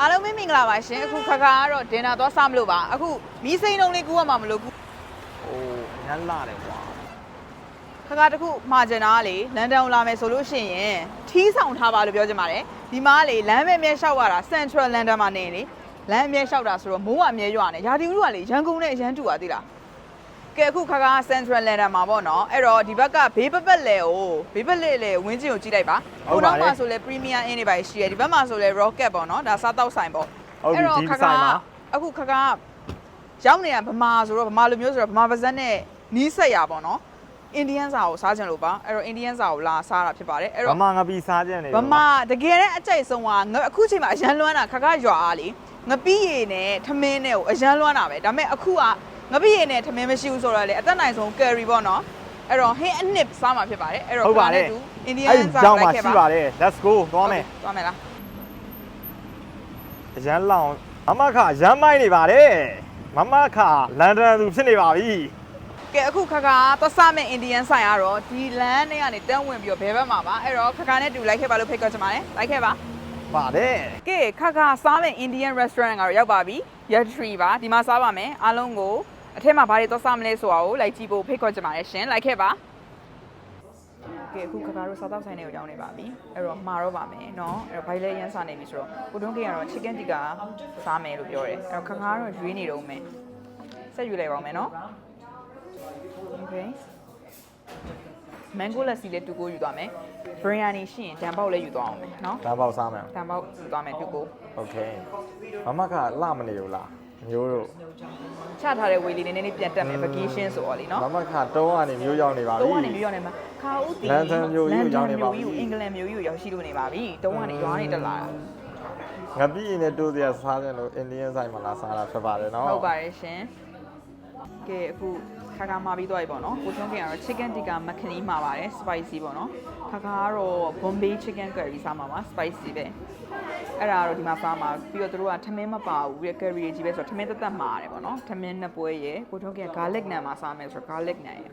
အားလုံးပဲမင်္ဂလာပါရှင်အခုခါခါကတော့ဒင်နာသွားစားမလို့ပါအခုမီးစိမ်းလုံးလေးကူးရမှာမလို့ကူဟိုညမ်းလာတယ်ကွာခါခါတစ်ခုမှာကျင်တာကလေလန်ဒန်ကိုလာမယ်ဆိုလို့ရှိရင်ထီးဆောင်ထားပါလို့ပြောချင်ပါတယ်ဒီမှာလေလမ်းမဲမဲလျှောက်ရတာ Central London မှာနေလေလမ်းအမဲလျှောက်တာဆိုတော့မိုးကအမဲရွာနေရာဒီဥကလေရန်ကုန်နဲ့ရန်တူပါသေးလား ကဲအခုခါခါ Central London မှာပေါ့နော်အဲ့တော့ဒီဘက်ကဘေးပပတ်လေကိုဘေးပလေလေဝင်းကျင်ကိုကြည့်လိုက်ပါနောက်မှာဆိုလဲ Premier Inn တွေပါရှိရဒီဘက်မှာဆိုလဲ Rocket ပေါ့နော်ဒါစားတောက်ဆိုင်ပေါ့ဟုတ်ပြီဒီဆိုင်မှာအခုခါခါရောက်နေတာဗမာဆိုတော့ဗမာလူမျိုးဆိုတော့ဗမာပါဇက်နဲ့နီးဆက်ရပါတော့အိန္ဒိယန်စာကိုစားကြလို့ပါအဲ့တော့အိန္ဒိယန်စာကိုလာစားတာဖြစ်ပါတယ်အဲ့ဗတော့မာငပီစားကြတယ်ဗမာတကယ်တဲ့အကြိုက်ဆုံးကငါအခုချိန်မှာအရန်လွမ်းတာခါခါရွာအားလေငပီးရည်နဲ့ထမင်းနဲ့ကိုအရန်လွမ်းတာပဲဒါပေမဲ့အခုက ငပီးရည်နဲ့ထမင်းမရှိဘူးဆိုတော့လေအသက်နိုင်ဆုံး carry ပေါ့နော်အဲ့တော့ဟင်းအနစ်စားမှာဖြစ်ပါတယ်အဲ့တော့ဟုတ်ပါလေခါနဲ့တူအိန္ဒိယအဲ့န်စာကြောင်လိုမှာက်ခဲ့ရှိပါပါတယ် let's go သွားမယ်သွားမယ်လားအရန်လောင်မမခရမ်းမိုင်းနေပါတယ်မမခလန်ဒန်သူဖြစ်နေပါပြီကဲအခုခါခါသွားစားမယ့်အိန္ဒိယန်ဆိုင်ကတော့ဒီလမ်းနဲ့ကနေတန်းဝင်ပြီးတော့ဘယ်ဘက်မှာပါအဲ့တော့ခါခါနဲ့တူလိုက်ခဲ့ပါလို့ဖိတ်ခေါ်ချင်ပါတယ်လိုက်ခဲ့ပါပါတယ်ကဲခါခါစားမယ့် Indian restaurant ကတော့ရောက်ပါပြီ Yatri ပါဒီမှာစားပါမယ်အားလုံးကို အထက်မှာဘာတွေသွားစားမလဲဆိုတာကိုလိုက်ကြည့်ဖို့ဖိတ်ခေါ်ချင်ပါတယ်ရှင်လိုက်ခဲ့ပါကဲအခုခါခါတို့စားတော့ဆိုင်တွေကိုရောက်နေပါပြီအဲ့တော့မှာတော့ပါမယ်เนาะအဲ့တော့ဘိုင်လဲရမ်းစားနေပြီဆိုတော့ကိုတွန်းကေကတော့ chicken tikka စားမယ်လို့ပြောတယ်အဲ့တော့ခါခါကတော့ရွေးနေတော့မယ်ဆက်ယူလိုက်ပါဦးမယ်เนาะ Okay mango lassi လည်းတူကိုယူသွားမယ် biryani ရှိရင်ဒံပေါက်လည်းယူသွားအောင်မယ်เนาะ ဒါပေါက်စားမယ် ဒံပေါက်ယူသွားမယ်တူကို โอเคမမခလှမနေဘူးလား မျိုးတို့ချထားတဲ့ဝေးလေးနည်းနည်းပြန်တက်မယ် vacation ဆိုတော့လေနော်မမခါတုံးကနေမျိုးရောက်နေပါပြီတုံးကနေမျိုးရောက်နေမှာခါဦးတီလန်ဒန်မျိုးကြီးရောက်နေပါပြီအင်္ဂလန်မျိုးကြီးကိုရောက်ရှိလို့နေပါပြီတုံးကနေရွာနေတက်လာတာငါပြည်ရင်နဲ့တိုးစရာစားတယ်လို့ Indian ဆိုင်မှာလာစားတာဖြစ်ပါတယ်နော်ဟုတ်ပါတယ်ရှင် ကဲအခုခါခါမှာပြီးသွားပြီပေါ့နော်ကိုချုံးခင်ကတော့ chicken tikka makhani မှာပါတယ် spicy ပေါ့နော်ခါခါကတော့ bombay chicken curry စားမှာပါ spicy ပဲအဲ့ဒါကတော့ဒီမှာစားမှာပြီးတော့တို့ကထမင်းမပါဘူးပြီးတော့ curry တွေကြီးပဲဆိုတော့ထမင်းသက်သက်မှာရတယ်ပေါ့နော်ထမင်းနှစ်ပွဲရယ်ကိုချုံးခင်က garlic နံမှာစားမယ်ဆိုတော့ garlic နံရယ်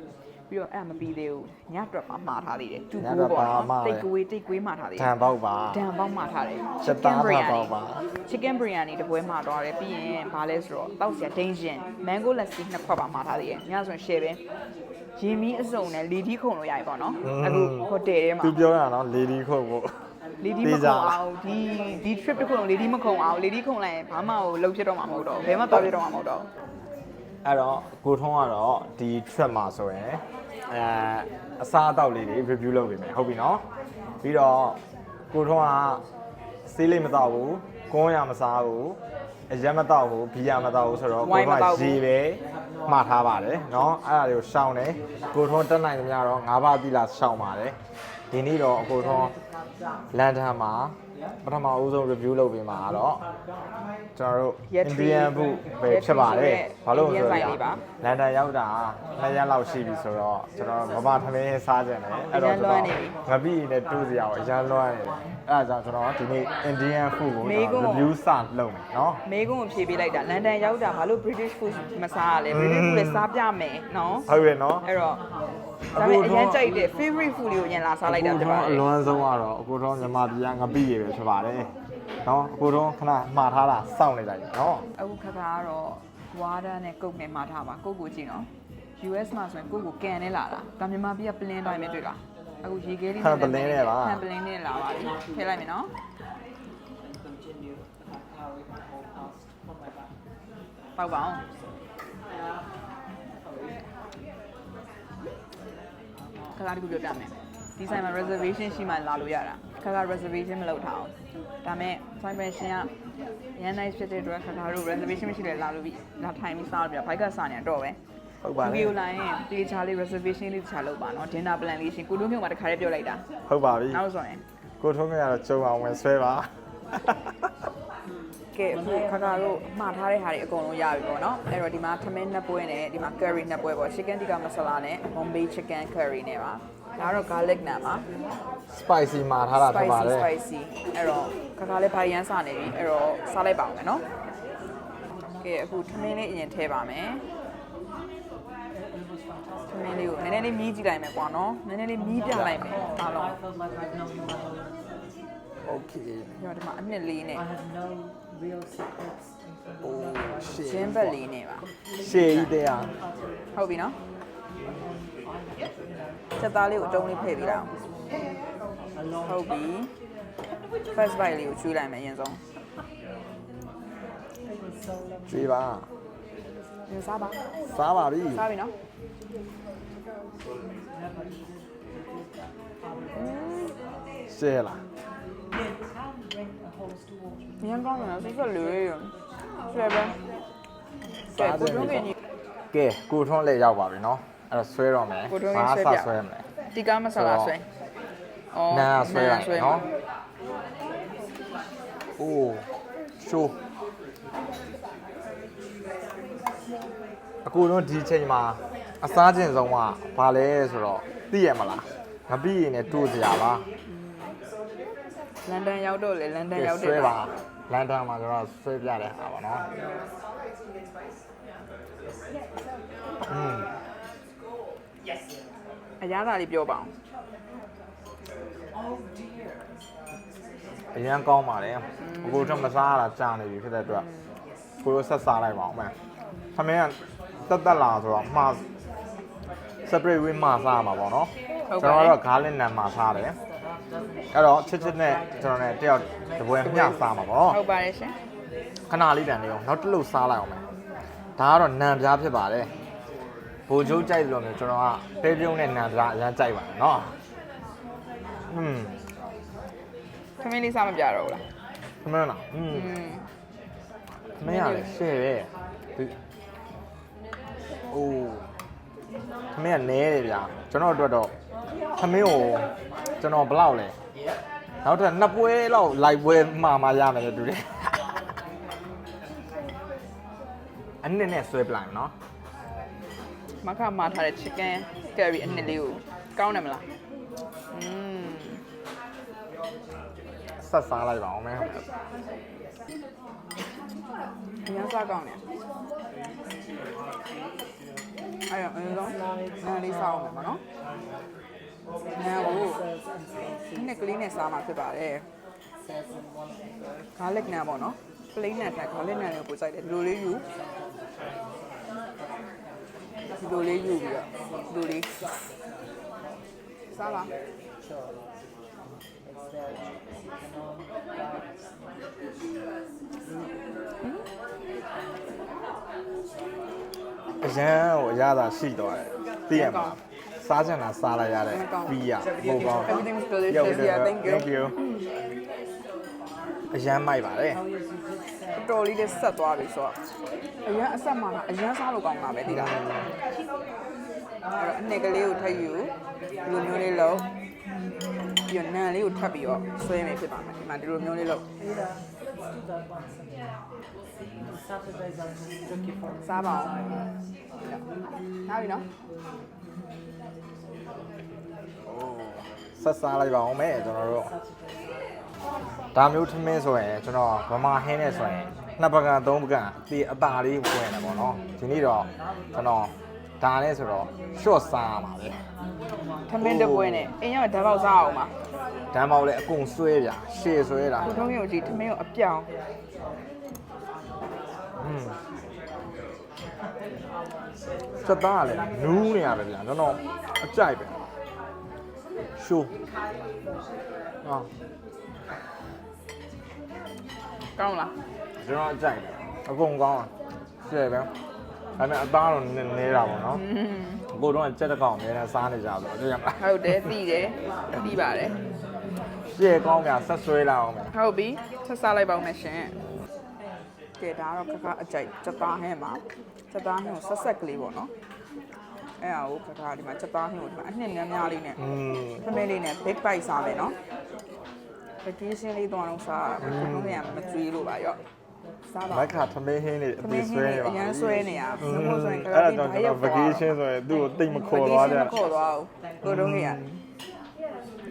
ပြီးတော့အဲ့ဒါမပြီးသေးဘူးညအတွက်ပါမှာထားသေးတယ်တူကိုပေါ့နော်တိတ်ကွေးတိတ်ကွေးမှာထားသေးတယ်ဓာန်ပေါက်ပါဒံပေါက်မှာထားတယ်ချက်သားပါပေါက်ပါ chicken biryani တပွဲမှာတော့တယ်ပြီးရင်ဘာလဲဆိုတော့တောက်စရာဒိန်းရှင် mango lassi နှစ်ခွက်ပါမှာထားသေးတယ်ညဆိုရင် share ပဲရင်မီးအစုံနဲ့လေဒီခုံလို့ရပြီပေါ့နော်အခုဟိုတယ်ထဲမှာသူပြောတာနော်လေဒီခုတ်ဖို့လေဒီမခုံအောင်ဒီဒီ trip တစ်ခုလုံးလေဒီမခုံအောင်လေဒီခုံလိုက်ရင်ဘာမှဟိုလှုပ်ဖြစ်တော့မှာမဟုတ်တော့ဘယ်မှသွားဖြစ်တော့မှာမဟုတ်တော့ အဲ့တော့ကိုထုံးကတော့ဒီ trip မှာဆိုရင်အဲအစားအသောက်လေးတွေ review လုပ်ပေးမယ်ဟုတ်ပြီနော်ပြီးတော့ကိုထုံးကစေးလေးမတော့ဘူးကွန်းရမစားဘူးအရက်မတော့ဘူးဘီယာမတော့ဘူးဆိုတော့ကိုထုံးကရေပဲမှားထားပါတယ်နော်အဲ့ဒါတွေကိုရှောင်းတယ်ကိုထုံးတက်နိုင်သမျှတော့၅ပါးသီလာရှောင်းပါတယ်ဒီနေ့တော့အကိုထုံးလန်ဒန်မှာ ပထမဦးဆုံး review လုပ်ပေးမှာကတော့ကျွန်တော်တို့ Indian food ပဲဖြစ်ပါတယ်ဘာလို့လဲဆိုတော့လန်ဒန်ရောက်တာနှစ်ရက်လောက်ရှိပြီဆိုတော့ကျွန်တော်ဗမာသမင်းစားကြတယ်အဲ့တော့ကျွန်တော်ငပိနဲ့တူးစရာကိုအရန်လွှမ်းနေတယ်အဲ့ဒါကြောင့်ကျွန်တော်ဒီနေ့ Indian food ကို review စလုပ်မယ်နော်မေးခွန်းကိုဖြေပေးလိုက်တာလန်ဒန်ရောက်တာဘာလို့ British food မစားရလဲ British food လည်းစားပြမယ်နော်ဟုတ်ရဲ့နော်အဲ့တော့ ဒါပေမဲ့အရင်ကြိုက်တဲ့ favorite food လေးကိုအရင်လာစားလိုက်တာဖြစ်ပါတယ်အလွမ်းဆုံးကတော့အကိုတော့မြန်မာပြည်ကငပိရေပဲဖြစ်ပါတယ်နော်အကိုတော့ခဏမှားထားတာစောင့်နေလိုက်နော်အခုခါခါကတော့ဝါဒနဲ့ကုတ်နဲ့မှာထားပါကုတ်ကိုကြည့်နော် US မှာဆိုရင်ကုတ်ကိုကန်နဲ့လာတာဒါမြန်မာပြည်ကပလင်းတိုင်းပဲတွေ့လားအခုရေခဲလေးဟန်ပလင်းနဲ့ပါဟန်ပလင်းနဲ့လာပါပြီထည့်လိုက်မယ်နော်ပေါက်ပါအောင် ခါခါတခုပြောပြမယ်ဒီဆိုင်မှာ reservation ရှိမှလာလို့ရတာခါခါ reservation မလုပ်ထားအောင်ဒါမဲ့ time pension ကရန် nice ဖြစ်တဲ့အတွက်ခါခါတို့ reservation မရှိလဲလာလို့ပြီးလာထိုင်ပြီးစားလို့ပြဘိုက်ကစားနေတော့ပဲဟုတ်ပါဒီလေကိုလာရင်တေချာလေး reservation လေးတခြားလုပ်ပါနော် dinner plan လေးရှင်ကိုတို့မျိုးမှာတခါတည်းပြောလိုက်တာဟုတ်ပါပြီနောက်ဆိုရင်ကိုထုံးကရတော့ကြုံအောင်ဝင်ဆွဲပါ ကဲအခုခါခါတို့မှားထားတဲ့ဟာတွေအကုန်လုံးရပြီပေါ့နော်အဲ့တော့ဒီမှာသမင်းနှစ်ပွဲနဲ့ဒီမှာ curry နှစ်ပွဲပေါ့ chicken tikka masala နဲ့ bombay chicken curry နဲ့ပါဒါကတော့ garlic နံပါ spicy မှာထားတာဖြစ်ပါ spicy တယ် spicy အဲ့တော့ခါခါလေးဘာရမ်းစားနေပြီအဲ့တော့စားလိုက်ပါအောင်မယ်နော်ကဲအခုသမင်းလေးအရင်ထည့်ပါမယ်သမင်းလေးကိုနည်းနည်းလေးမြည်ကြည့်လိုက်မယ်ကွာနော်နည်းနည်းလေးမြည်ပြလိုက်မယ်အားလုံး okay ညောဒီမှာအနှစ်လေးနဲ့ real secrets. အိုးရှေ့ဂျင်းဘက်လေးနဲ့ပါရှေ့ကြီးတဲ့ဟာဟုတ်ပြီနော်ချက်သားလေးကိုအတုံးလေးဖဲ့ပြီးတော့ဟုတ်ပြီ first bite လေးကိုကျွေးလိုက်မယ်အရင်ဆုံး It was so lovely. ကြွေးပါဒီစားပါစားပါပြီစားပြီနော်ရှေ့လား Yeah, can bring a hose to water. ညံကောင်းတယ်ဆက်ဆက်လေးရဆွဲပဲဆွဲကိုတွန်းကင်းကြီး ကဲကိုထွန်းလေးရောက်ပါပြီနော်အဲ့တော့ဆွဲတော့မယ်ကိုထွန်းလေးဆွဲပြဘာဆွဲမလဲ တီကာမဆလာဆွဲဩနာဆွဲလိုက်နော်အိုးရှိုးအခုတော့ဒီချိန်မှာအစားကျင်ဆုံးကဘာလဲဆိုတော့သိရမလားမပြီးရင်လည်းတူကြရပါ လန်ဒန်ရောက်တော့လေလန်ဒန်ရောက်တယ်ဆွဲပါလန်ဒန်မှာကျွန်တော်ဆွဲပြတဲ့ဟာပါနော်อืมအရသာလေးပြောပါအောင်အရန်ကောင်းပါတယ်အခုတော့မစားရတာကြာနေပြီဖြစ်တဲ့အတွက်ကိုလိုဆက်စားလိုက်ပါအောင်မယ်သမင်းကတက်တက်လာဆိုတော့မှာ separate way မှာစားမှာပေါ့နော်ဟုတ်ကျွန်ပါတော်တယ်ကတော့ garlic နံမှာစားတယ် အဲ့တော့ချစ်ချစ်နဲ့ကျွန်တော်နဲ့တယောက်တပွဲမျှစားမှာပေါ့ ဟုတ်ပါတယ်ရှင် ခဏလေးတန်လေးအောင်နောက်တစ်လုတ်စားလိုက်အောင်မယ်ဒါကတော့နံပြားဖြစ်ပါတယ်ဘိုလ်ချုပ်ကြိုက်တယ်လို့မျိုးကျွန်တော်ကပဲပြုံးနဲ့နံပြားအရင်ကြိုက်ပါတယ်နော်อืม ခမင်းလေးစားမပြတော့ဘူးလား ခမင်းလားอืม อืม မင်းရတယ်ရှေ့ရဲ့ဒီအိုးခမင်းကနဲတယ်ဗျာကျွန်တော်အတွက်တော့ ခမင်းကိုကျွန်တော်ဘယ်လောက်လဲနောက်ထပ်နှစ်ပွဲလောက်လိုက်ပွဲမှာမှရမယ်လို့တူတယ်အနည်းနဲ့ဆွဲပလိုက်နော်မခမာထားတဲ့ chicken curry အနှစ်လေးကိုကောင်းတယ်မလားอืมဆက်စားလိုက်ပါအောင်မယ်အရင်စားကောင်းတယ်အဲ့တော့အရင်ဆုံးနားလေးစားအောင်မယ်ပေါ့နော် နားကို Serves and says ဒီနှစ်ကလေးနဲ့စားမှာဖြစ်ပါတယ် says in one of the birds. garlic နားပေါ့နော် plain နဲ့ထိုင် garlic နားလေးကိုပို့ကြိုက်တယ်ဒီလိုလေးယူဒီလိုလေးယူပြီးတော့ဒီလိုလေးစားပါ Sure. It's there. You know, birds. အရန်ကိုအရသာရှိသွားတယ်သိရမလား စားချင်တာစားလိုက်ရတဲ့ပြီးရပို့ကောင်း Everything's delicious. Yeah, thank you. thank you အရန်မိုက်ပါတယ် How is it just တော်တော်လေးနဲ့ဆက်သွားပြီဆိုတော့အရင်အဆက်မှာအရင်စားလို့ကောင်းတာပဲဒီကအဲ့တော့အနှစ်ကလေးကိုထပ်ယူဒီလိုမျိုးလေးလုံးပြီးတော့နံလေးကိုထပ်ပြီးတော့ဆွဲနေဖြစ်ပါမယ်ဒီမှာဒီလိုမျိုးလေးလုံး Ada, let's do that once again. Saturdays I'm looking for စားပါအောင်နားပြီနော် ဆက်စားလိုက်ပါအောင်မယ်ကျွန်တော်တို့ Saturday. ဒါမျိုးထမင်းဆိုရင်ကျွန်တော်ဗမာဟင်းနဲ့ဆိုရင်နှစ်ပကံသုံးပကံဒီအตาလေးဝင်တယ်ပေါ့နော်ဒီနေ့တော့ကျွန်တော်ဒါနဲ့ဆိုတော့ short စားရမှာပဲ ထမင်းတစ်ပွဲနဲ့အင်းရောက်ဓာတ်ပေါက်စားအောင်ပါ ဓာတ်မောက်လည်းအကုန်ဆွဲပြရှေ့ဆွဲတာ ကိုထုံးရုံကြီးထမင်းကိုအပြောင်း อืมစက်သားကလည်းနူးနေရတယ်ဗျာကျွန်တော်အကြိုက်ပဲ ရှိုးဟာကောင်းလားကျွန်တော်အကြိုက်တယ်အကုန်ကောင်းပါရှယ်ပဲဒါပေမဲ့အသားတော့နည်းနည်းတာပေါ့နော်ကိုတော့ကြက်တကောင်အများနဲ့စားနေကြပါတော့တွေ့ရမလားဟုတ်တယ်သိတယ်သိပါတယ်ရှယ်ကောင်းကဆက်ဆွဲလာအောင်မယ်ဟုတ်ပြီဆက်စားလိုက်ပါဦးမယ်ရှင်ကဲဒါတော့ခကအကြိုက်စက်သားဟင်းပါစက်သားဟင်းကိုဆက်ဆက်ကလေးပေါ့နော် အဲ့ဒါကိုခခဒီမှာချက်သားဟင်းကိုဒီမှာအနှစ်များများလေးနဲ့อืมဖမဲလေးနဲ့ big bite စားမယ်နော်ပကီးရှင်းလေးတော့အောင်စားရမှာဘုံလုံးကမကျွေးလို့ပါရော့စားပါမိုက်ခါသမင်းဟင်းလေးအဖသေးမဲဟဆွဲင်းနေလေးပါအရန်ဆွဲနေရဘယ်လိုဆိုရင်ကအဲ့ဒါကြောင့်ကျွန်တော် vacation ဆိုရင်သူ့ကိုတိတ်မခေါ်သွားကြမခေါ်သွားဘူးကိုတော့ကြီးရ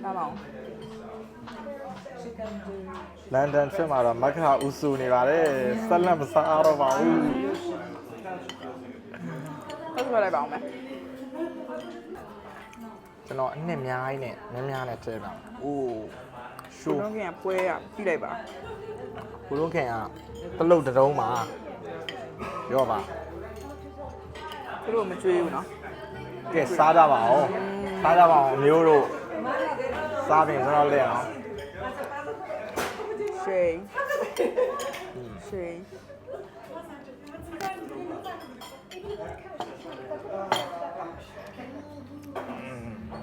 စားပါအောင် Chicken do လန်ဒန် trip မှာတော့မက္ခါဦးစုနေပါတယ်ဆက်လက်မစားတော့ပါဘူး ဟုတ်ကဲ့လိုက်ပါအောင်မယ်ကျွန်တော်အနှစ်အများကြီးနဲ့များများနဲ့ထည့်ပါအိုးရှိုးကိုတော့ကြီးကပွဲရပြီးလိုက်ပါကိုလုံးခင်ကတလုတ်တစ်တုံးမှာပြောပါသူတို့မကြွေးဘူးနော်ကဲစားကြပါအောင်စားကြပါအောင်အမျိုးတို့စားပြင်ကျွန်တော်လက်အောင်ရှိန်ရှိန်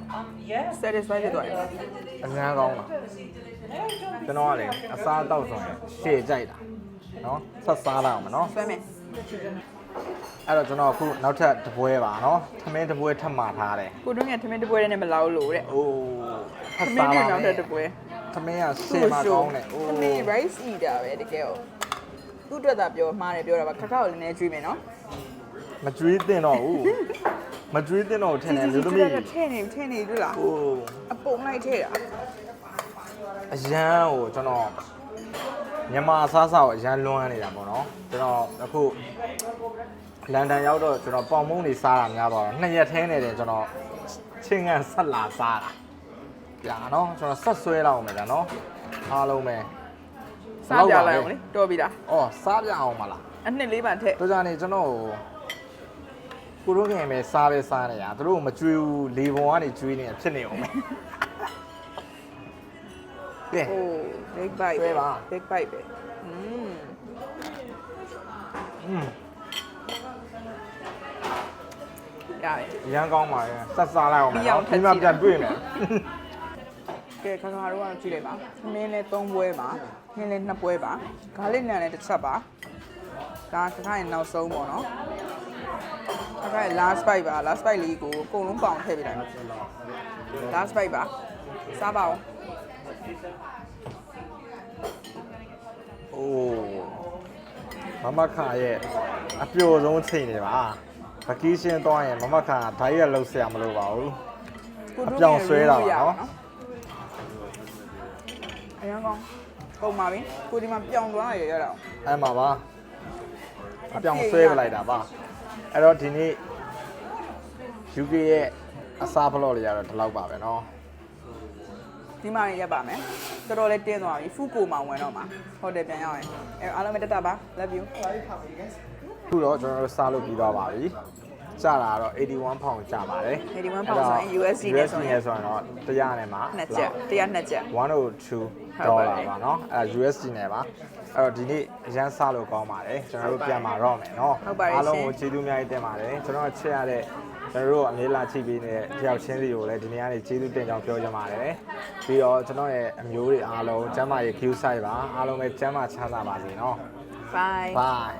Um, yes. Satisfy ဖြစ်သွားတယ်အငန်းကောင်းပါကျွန်တော်ကလည်းအစားအသောက်ဆိုရင်ရှေ့ကြိုက်တာနော်ဆက်စားလာအောင်မနော်ဆွဲမယ်အဲ့တော့ကျွန်တော်အခုနောက်ထပ်တစ်ပွဲပါနော်သမင်းတစ်ပွဲထပ်မှာထားတယ်ကိုတွင်းကထမင်းတစ်ပွဲနဲ့မလောက်လို့တဲ့အိုးဖထတ်မင်းစားနဲ့ပါနောက်မယ်ထပ်တစ်ပွဲသမင်းကရှေ့မှာကောင်းတယ်အိုး သမင်း rice eater ပဲတကယ်ဟုတ်သူ့အတွက်သာပြောမှားတယ်ပြောတာပါခက်ခောက်လည်းနည်းကျွေးမယ်နော် မကြွေးတင်တော့ဘူး မကြွေးတင်တော့ဘူးထင်တယ်လူသမီးထဲနေထဲနေတွေ့လားဟိုအပုံလိုက်ထဲတာအရန်ကိုကျွန်တော်မြန်မာအစားအစာကိုအရန်လွမ်းနေတာပေါ့နော်ကျွန်တော်အခုလန်ဒန်ရောက်တော့ကျွန်တော်ပေါင်မုံတွေစားတာများပါတော့နှစ်ရက်ထဲနေတယ်ကျွန်တော်ချင်းကန်ဆက်လာစားတာကြာနော်ကျွန်တော်ဆက်ဆွဲလောက်မယ်ကြာနော်အားလုံးပဲစားပြလိုက်အောင်လေတော်ပြီလားအော်စားပြအောင်မလားအနှစ်လေးပါထက်တို့ကြနေကျွန်တော်ကို ကိုရုံးခင်ပဲစားပဲစားနေရသူတို့မကြွေးဘူးလေပုံကနေကြွေးနေဖြစ်နေအောင်ပဲကဲ Oh, big bite. ဆွဲပါ Big bite ပဲ Mm. อืมရတယ် ရမ်းကောင်းပါရဲ့ဆက်စားလိုက်အောင်မယ်နော်ဒီမှာပြန်တွေ့မယ် ကဲခါခါတို့ကတော့ကြည့်လိုက်ပါခမင်းလည်း3ပွဲပါခင်းလည်း2ပွဲပါဂါလိနန်လည်းတစ်ချက်ပါဒါခါခါရင်နောက်ဆုံးပေါ့နော် ခါခါရဲ့ last bite ပါ last bite လေးကိုအကုန်လုံးပေါင်ထည့်ပေးလိုက် last bite ပါစားပါဦးအိုးမမခါရဲ့အပျော်ဆုံးချိန်နေပါဗကီးရှင်းသွားရင်မမခါဓာတ်ရက်လောက်ဆရာမလို့ပါဘူးကိုတို့အပြောင်ဆွဲတာပါနော်အရင်ကောင်ကုန်ပါပြီကိုဒီမှာပြောင်းသွားရရတော့အဲ့မှာပါအပြောင်ဆွဲပလိုက်တာပါ အဲ့တော့ဒီနေ့ UK ရဲ့အစားဘလော့လေးရတော့ဒီလောက်ပါပဲเนาะ ဒီမှာနေရက်ပါမယ်တော်တော်လေးတင်းသွားပြီဖူကိုမှဝင်တော့မှာဟိုတယ်ပြန်ရောက်ရင်အဲအားလုံးပဲတက်တာပါ love you ခုတော့ကျွန်တော်တို့စားလို့ပြီးသွားပါပြီ ကျတာကတော့81ပေါင်ကျပါတယ် 81ပေါင်ဆိုရင် USD နဲ့ဆိုရင် USD နဲ့ဆိုရင်တော့တရားနဲ့မှာ နှစ်ချက်တရားနှစ်ချက် 102ဒေါ်လာပါเนาะအဲ USD နဲ့ပါအဲ့တော့ဒီနေ့အရန်စားလို့ကောင်းပါတယ်ကျွန်တော်တို့ပြန်มาတော့မယ်เนาะ ဟုတ်ပါတယ် အားလုံး ရှင် ကိုကျေးဇူးအများကြီးတင်ပါတယ်ကျွန်တော်ချက်ရတဲ့ကျွန်တော်တို့အမေလာချိပေးနေတဲ့တယောက်ချင်းစီကိုလည်းဒီနေ့ကနေကျေးဇူးတင်ကြောင်းပြောချင်ပါတယ်ပြီးတော့ကျွန်တော်ရဲ့အမျိုးတွေအားလုံးကျမ်းမာရေး queue site ပါအားလုံးပဲကျမ်းမာချမ်းသာပါစေเนาะ bye bye